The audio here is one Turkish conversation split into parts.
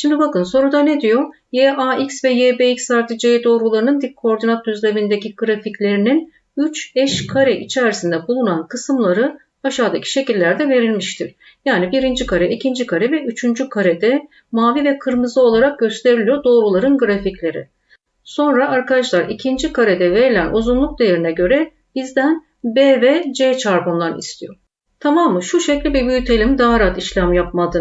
Şimdi bakın soruda ne diyor? YAX ve YBX artı C doğrularının dik koordinat düzlemindeki grafiklerinin 3 eş kare içerisinde bulunan kısımları aşağıdaki şekillerde verilmiştir. Yani birinci kare, ikinci kare ve üçüncü karede mavi ve kırmızı olarak gösteriliyor doğruların grafikleri. Sonra arkadaşlar ikinci karede verilen uzunluk değerine göre bizden B ve C çarpımlarını istiyor. Tamam mı? Şu şekli bir büyütelim daha rahat işlem yapma.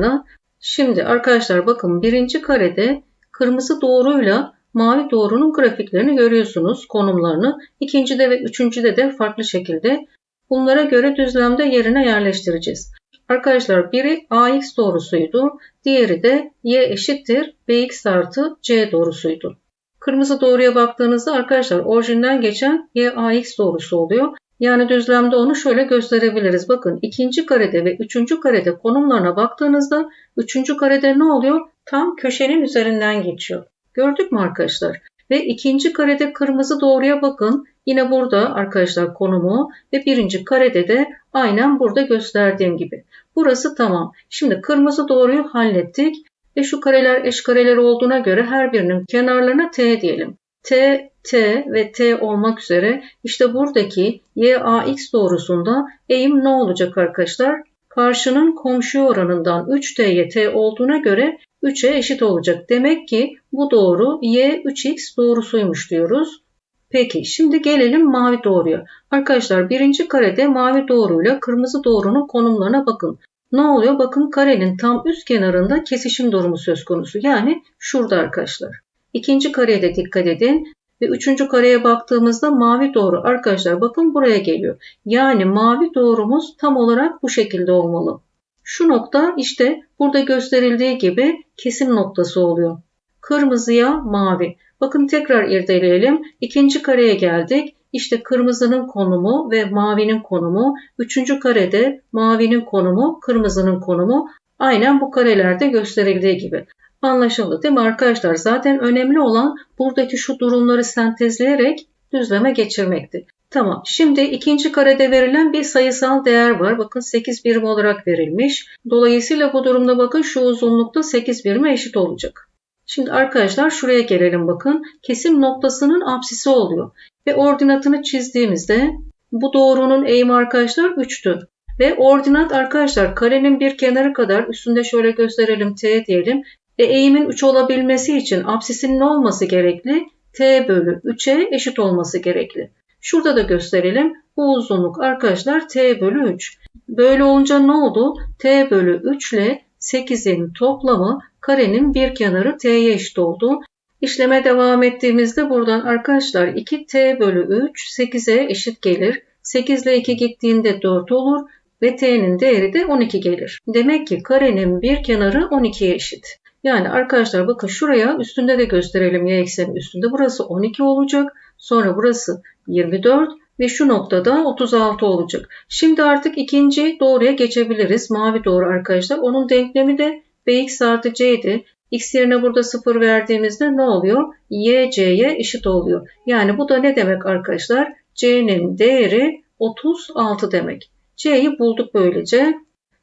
Şimdi arkadaşlar bakın birinci karede kırmızı doğruyla mavi doğrunun grafiklerini görüyorsunuz, konumlarını. İkincide ve üçüncüde de farklı şekilde. Bunlara göre düzlemde yerine yerleştireceğiz. Arkadaşlar biri AX doğrusuydu, diğeri de Y eşittir BX artı C doğrusuydu. Kırmızı doğruya baktığınızda arkadaşlar orijinden geçen Y AX doğrusu oluyor. Yani düzlemde onu şöyle gösterebiliriz. Bakın ikinci karede ve üçüncü karede konumlarına baktığınızda üçüncü karede ne oluyor? Tam köşenin üzerinden geçiyor. Gördük mü arkadaşlar? Ve ikinci karede kırmızı doğruya bakın. Yine burada arkadaşlar konumu ve birinci karede de aynen burada gösterdiğim gibi. Burası tamam. Şimdi kırmızı doğruyu hallettik. Ve şu kareler eş kareler olduğuna göre her birinin kenarlarına t diyelim. t, t ve t olmak üzere işte buradaki yax doğrusunda eğim ne olacak arkadaşlar? Karşının komşu oranından 3t'ye t olduğuna göre 3'e eşit olacak. Demek ki bu doğru y 3x doğrusuymuş diyoruz. Peki şimdi gelelim mavi doğruya. Arkadaşlar birinci karede mavi doğruyla kırmızı doğrunun konumlarına bakın. Ne oluyor? Bakın karenin tam üst kenarında kesişim durumu söz konusu. Yani şurada arkadaşlar. İkinci kareye de dikkat edin. Ve üçüncü kareye baktığımızda mavi doğru arkadaşlar bakın buraya geliyor. Yani mavi doğrumuz tam olarak bu şekilde olmalı. Şu nokta işte burada gösterildiği gibi kesim noktası oluyor. Kırmızıya mavi. Bakın tekrar irdeleyelim. İkinci kareye geldik. İşte kırmızının konumu ve mavinin konumu. Üçüncü karede mavinin konumu, kırmızının konumu. Aynen bu karelerde gösterildiği gibi. Anlaşıldı değil mi arkadaşlar? Zaten önemli olan buradaki şu durumları sentezleyerek düzleme geçirmekti. Tamam. Şimdi ikinci karede verilen bir sayısal değer var. Bakın 8 birim olarak verilmiş. Dolayısıyla bu durumda bakın şu uzunlukta 8 birime eşit olacak. Şimdi arkadaşlar şuraya gelelim bakın. Kesim noktasının apsisi oluyor. Ve ordinatını çizdiğimizde bu doğrunun eğimi arkadaşlar 3'tü. Ve ordinat arkadaşlar karenin bir kenarı kadar üstünde şöyle gösterelim t diyelim. E, eğimin 3 olabilmesi için apsisinin ne olması gerekli? t bölü 3'e eşit olması gerekli. Şurada da gösterelim. Bu uzunluk arkadaşlar t bölü 3. Böyle olunca ne oldu? t bölü 3 ile 8'in toplamı karenin bir kenarı t'ye eşit oldu. İşleme devam ettiğimizde buradan arkadaşlar 2t bölü 3 8'e eşit gelir. 8 ile 2 gittiğinde 4 olur ve t'nin değeri de 12 gelir. Demek ki karenin bir kenarı 12'ye eşit. Yani arkadaşlar bakın şuraya üstünde de gösterelim y eksenin üstünde. Burası 12 olacak. Sonra burası 24 ve şu noktada 36 olacak. Şimdi artık ikinci doğruya geçebiliriz. Mavi doğru arkadaşlar. Onun denklemi de bx artı c'di. x yerine burada 0 verdiğimizde ne oluyor? y c'ye eşit oluyor. Yani bu da ne demek arkadaşlar? c'nin değeri 36 demek. c'yi bulduk böylece.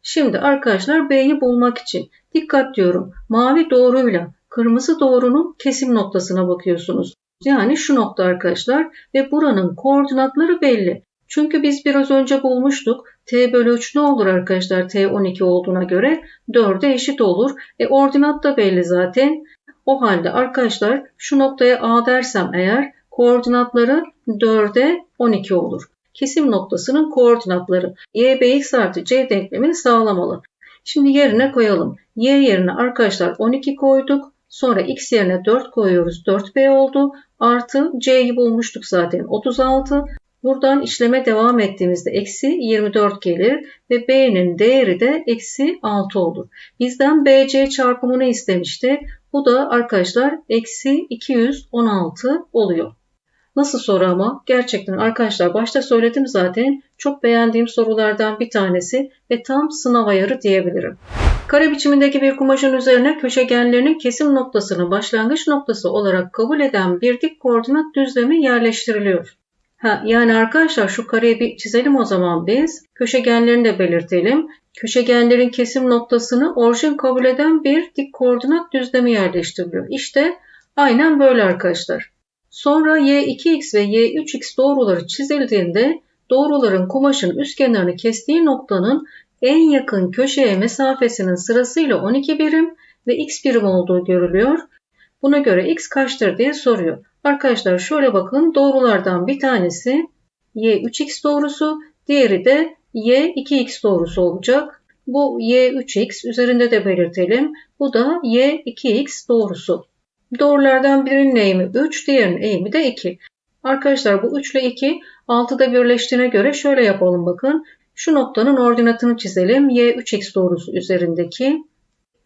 Şimdi arkadaşlar b'yi bulmak için dikkat diyorum. Mavi doğruyla kırmızı doğrunun kesim noktasına bakıyorsunuz. Yani şu nokta arkadaşlar ve buranın koordinatları belli. Çünkü biz biraz önce bulmuştuk. T bölü 3 ne olur arkadaşlar? T 12 olduğuna göre 4'e eşit olur. E ordinat da belli zaten. O halde arkadaşlar şu noktaya A dersem eğer koordinatları 4'e 12 olur. Kesim noktasının koordinatları y bx artı c denklemini sağlamalı. Şimdi yerine koyalım. y yerine arkadaşlar 12 koyduk. Sonra x yerine 4 koyuyoruz. 4b oldu. Artı c'yi bulmuştuk zaten 36. Buradan işleme devam ettiğimizde eksi 24 gelir ve b'nin değeri de eksi 6 olur. Bizden bc çarpımını istemişti. Bu da arkadaşlar eksi 216 oluyor. Nasıl soru ama? Gerçekten arkadaşlar başta söyledim zaten çok beğendiğim sorulardan bir tanesi ve tam sınav ayarı diyebilirim. Kare biçimindeki bir kumaşın üzerine köşegenlerinin kesim noktasını başlangıç noktası olarak kabul eden bir dik koordinat düzlemi yerleştiriliyor. Ha, yani arkadaşlar şu kareyi bir çizelim o zaman biz. Köşegenlerini de belirtelim. Köşegenlerin kesim noktasını orijin kabul eden bir dik koordinat düzlemi yerleştiriliyor. İşte aynen böyle arkadaşlar. Sonra y2x ve y3x doğruları çizildiğinde doğruların kumaşın üst kenarını kestiği noktanın en yakın köşeye mesafesinin sırasıyla 12 birim ve x birim olduğu görülüyor. Buna göre x kaçtır diye soruyor. Arkadaşlar şöyle bakın doğrulardan bir tanesi y3x doğrusu, diğeri de y2x doğrusu olacak. Bu y3x üzerinde de belirtelim. Bu da y2x doğrusu. Doğrulardan birinin eğimi 3, diğerinin eğimi de 2. Arkadaşlar bu 3 ile 2 6'da birleştiğine göre şöyle yapalım bakın. Şu noktanın ordinatını çizelim. y3x doğrusu üzerindeki.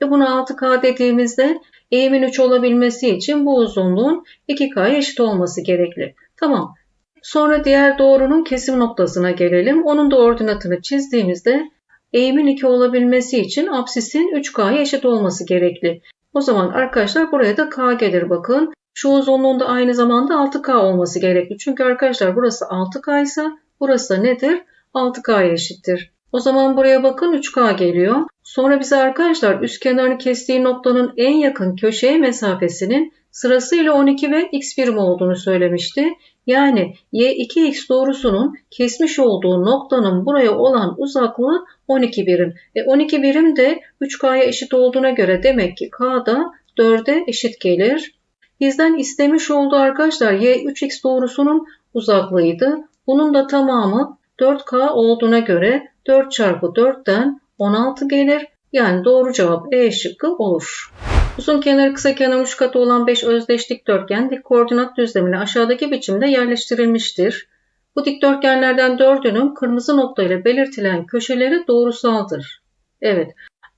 Ve buna 6k dediğimizde eğimin 3 olabilmesi için bu uzunluğun 2k'ya eşit olması gerekli. Tamam. Sonra diğer doğrunun kesim noktasına gelelim. Onun da ordinatını çizdiğimizde eğimin 2 olabilmesi için absisin 3k'ya eşit olması gerekli. O zaman arkadaşlar buraya da k gelir bakın. Şu uzunluğun da aynı zamanda 6k olması gerekli. Çünkü arkadaşlar burası 6k ise burası da nedir? 6k'ya eşittir. O zaman buraya bakın 3k geliyor. Sonra bize arkadaşlar üst kenarını kestiği noktanın en yakın köşeye mesafesinin sırasıyla 12 ve x birim olduğunu söylemişti. Yani y2x doğrusunun kesmiş olduğu noktanın buraya olan uzaklığı 12 birim. E 12 birim de 3k'ya eşit olduğuna göre demek ki k da 4'e eşit gelir. Bizden istemiş olduğu arkadaşlar y3x doğrusunun uzaklığıydı. Bunun da tamamı 4k olduğuna göre 4 çarpı 4'ten 16 gelir. Yani doğru cevap E şıkkı olur. Uzun kenarı kısa kenar uç katı olan 5 özdeş dikdörtgen dik koordinat düzlemine aşağıdaki biçimde yerleştirilmiştir. Bu dikdörtgenlerden dördünün kırmızı nokta ile belirtilen köşeleri doğrusaldır. Evet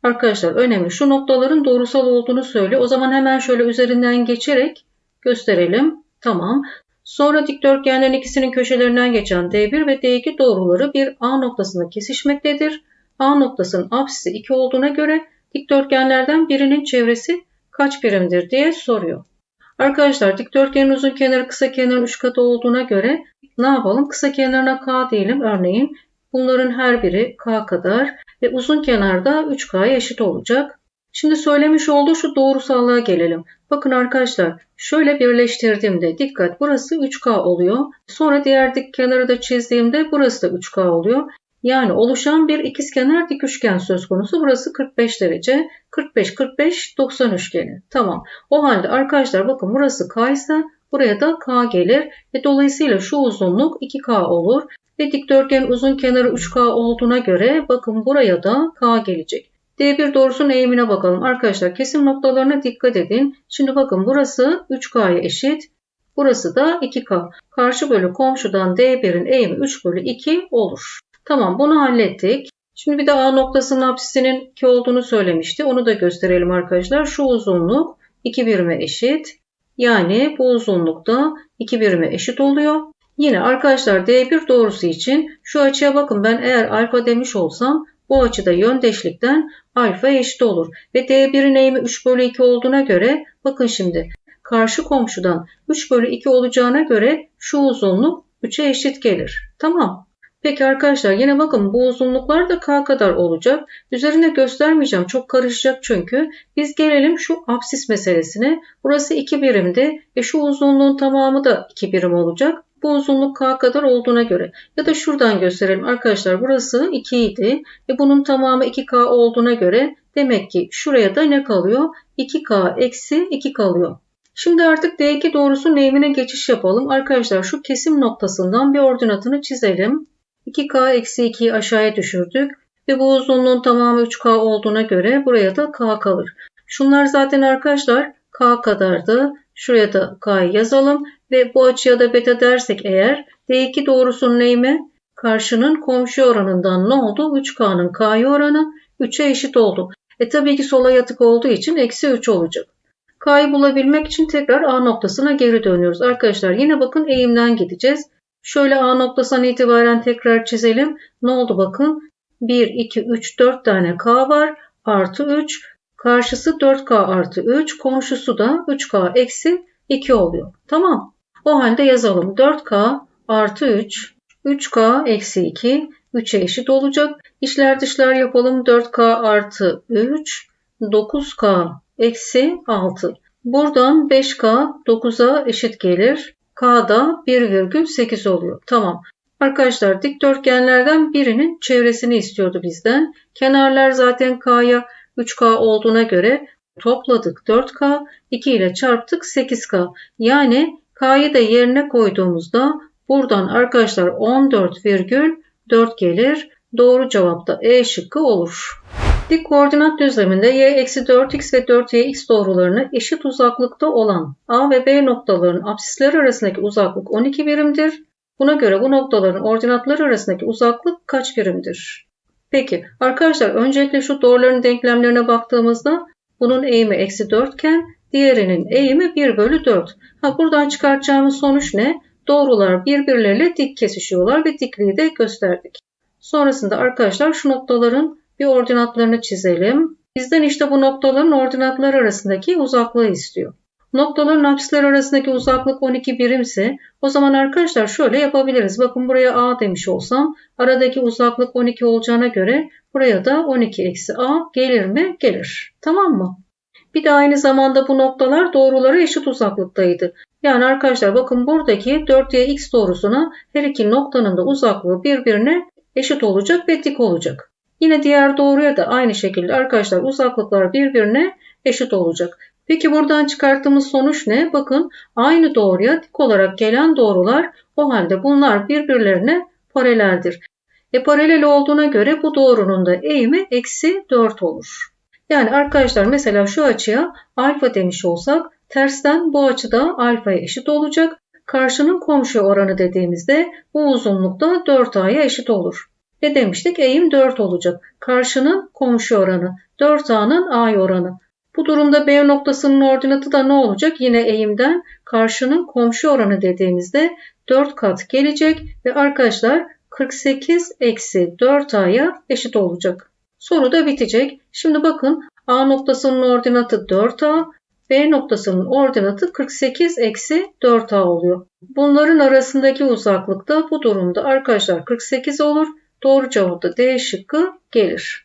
arkadaşlar önemli şu noktaların doğrusal olduğunu söyle. O zaman hemen şöyle üzerinden geçerek gösterelim. Tamam. Sonra dikdörtgenlerin ikisinin köşelerinden geçen D1 ve D2 doğruları bir A noktasında kesişmektedir. A noktasının apsisi 2 olduğuna göre dikdörtgenlerden birinin çevresi kaç birimdir diye soruyor. Arkadaşlar dikdörtgenin uzun kenarı kısa kenarın 3 katı olduğuna göre ne yapalım? Kısa kenarına K diyelim örneğin. Bunların her biri K kadar ve uzun kenarda 3K'ya eşit olacak. Şimdi söylemiş olduğu şu doğrusallığa gelelim. Bakın arkadaşlar şöyle birleştirdiğimde dikkat burası 3K oluyor. Sonra diğer dik kenarı da çizdiğimde burası da 3K oluyor. Yani oluşan bir ikizkenar dik üçgen söz konusu. Burası 45 derece. 45 45 90 üçgeni. Tamam. O halde arkadaşlar bakın burası K ise buraya da K gelir ve dolayısıyla şu uzunluk 2K olur ve dikdörtgenin uzun kenarı 3K olduğuna göre bakın buraya da K gelecek. D1 doğrusunun eğimine bakalım. Arkadaşlar kesim noktalarına dikkat edin. Şimdi bakın burası 3K'ya eşit. Burası da 2K. Karşı bölü komşudan D1'in eğimi 3 bölü 2 olur. Tamam bunu hallettik. Şimdi bir de A noktasının apsisinin 2 olduğunu söylemişti. Onu da gösterelim arkadaşlar. Şu uzunluk 2 birime eşit. Yani bu uzunluk da 2 birime eşit oluyor. Yine arkadaşlar D1 doğrusu için şu açıya bakın ben eğer alfa demiş olsam bu açıda yöndeşlikten alfa eşit olur. Ve D1'in eğimi 3 bölü 2 olduğuna göre bakın şimdi karşı komşudan 3 bölü 2 olacağına göre şu uzunluk 3'e eşit gelir. Tamam. Peki arkadaşlar yine bakın bu uzunluklar da k kadar olacak. Üzerine göstermeyeceğim çok karışacak çünkü. Biz gelelim şu apsis meselesine. Burası 2 birimdi ve şu uzunluğun tamamı da 2 birim olacak. Bu uzunluk k kadar olduğuna göre. Ya da şuradan gösterelim arkadaşlar. Burası 2 idi ve bunun tamamı 2k olduğuna göre demek ki şuraya da ne kalıyor? 2k eksi 2 kalıyor. Şimdi artık D2 doğrusunun eğimine geçiş yapalım. Arkadaşlar şu kesim noktasından bir ordinatını çizelim. 2k eksi 2'yi aşağıya düşürdük. Ve bu uzunluğun tamamı 3k olduğuna göre buraya da k kalır. Şunlar zaten arkadaşlar k kadardı. Şuraya da k'yı yazalım. Ve bu açıya da beta dersek eğer D2 doğrusunun eğimi karşının komşu oranından ne oldu? 3k'nın k'ya oranı 3'e eşit oldu. E tabii ki sola yatık olduğu için eksi 3 olacak. K'yı bulabilmek için tekrar A noktasına geri dönüyoruz. Arkadaşlar yine bakın eğimden gideceğiz. Şöyle A noktasından itibaren tekrar çizelim. Ne oldu bakın. 1, 2, 3, 4 tane K var. Artı 3. Karşısı 4K artı 3. Komşusu da 3K eksi 2 oluyor. Tamam. O halde yazalım. 4K artı 3. 3K eksi 2. 3'e eşit olacak. İşler dışlar yapalım. 4K artı 3. 9K eksi 6. Buradan 5K 9'a eşit gelir. K'da 1,8 oluyor. Tamam. Arkadaşlar dikdörtgenlerden birinin çevresini istiyordu bizden. Kenarlar zaten K'ya 3K olduğuna göre topladık 4K, 2 ile çarptık 8K. Yani K'yı da yerine koyduğumuzda buradan arkadaşlar 14,4 gelir. Doğru cevap da E şıkkı olur. Dik koordinat düzleminde y eksi 4x ve 4yx doğrularını eşit uzaklıkta olan A ve B noktalarının apsisleri arasındaki uzaklık 12 birimdir. Buna göre bu noktaların ordinatları arasındaki uzaklık kaç birimdir? Peki arkadaşlar öncelikle şu doğruların denklemlerine baktığımızda bunun eğimi eksi 4 iken diğerinin eğimi 1 bölü 4. Ha, buradan çıkartacağımız sonuç ne? Doğrular birbirleriyle dik kesişiyorlar ve dikliği de gösterdik. Sonrasında arkadaşlar şu noktaların bir ordinatlarını çizelim. Bizden işte bu noktaların ordinatları arasındaki uzaklığı istiyor. Noktaların apsisler arasındaki uzaklık 12 birimse o zaman arkadaşlar şöyle yapabiliriz. Bakın buraya A demiş olsam aradaki uzaklık 12 olacağına göre buraya da 12 eksi A gelir mi? Gelir. Tamam mı? Bir de aynı zamanda bu noktalar doğrulara eşit uzaklıktaydı. Yani arkadaşlar bakın buradaki 4yx doğrusuna her iki noktanın da uzaklığı birbirine eşit olacak ve dik olacak. Yine diğer doğruya da aynı şekilde arkadaşlar uzaklıklar birbirine eşit olacak. Peki buradan çıkarttığımız sonuç ne? Bakın aynı doğruya dik olarak gelen doğrular o halde bunlar birbirlerine paraleldir. E paralel olduğuna göre bu doğrunun da eğimi eksi 4 olur. Yani arkadaşlar mesela şu açıya alfa demiş olsak tersten bu açıda alfaya eşit olacak. Karşının komşu oranı dediğimizde bu uzunlukta 4a'ya eşit olur. Ne demiştik? Eğim 4 olacak. Karşının komşu oranı. 4a'nın a oranı. Bu durumda B noktasının ordinatı da ne olacak? Yine eğimden karşının komşu oranı dediğimizde 4 kat gelecek ve arkadaşlar 48 eksi 4a'ya eşit olacak. Soru da bitecek. Şimdi bakın A noktasının ordinatı 4A, B noktasının ordinatı 48 eksi 4A oluyor. Bunların arasındaki uzaklık da bu durumda arkadaşlar 48 olur. Doğru cevap da D şıkkı gelir.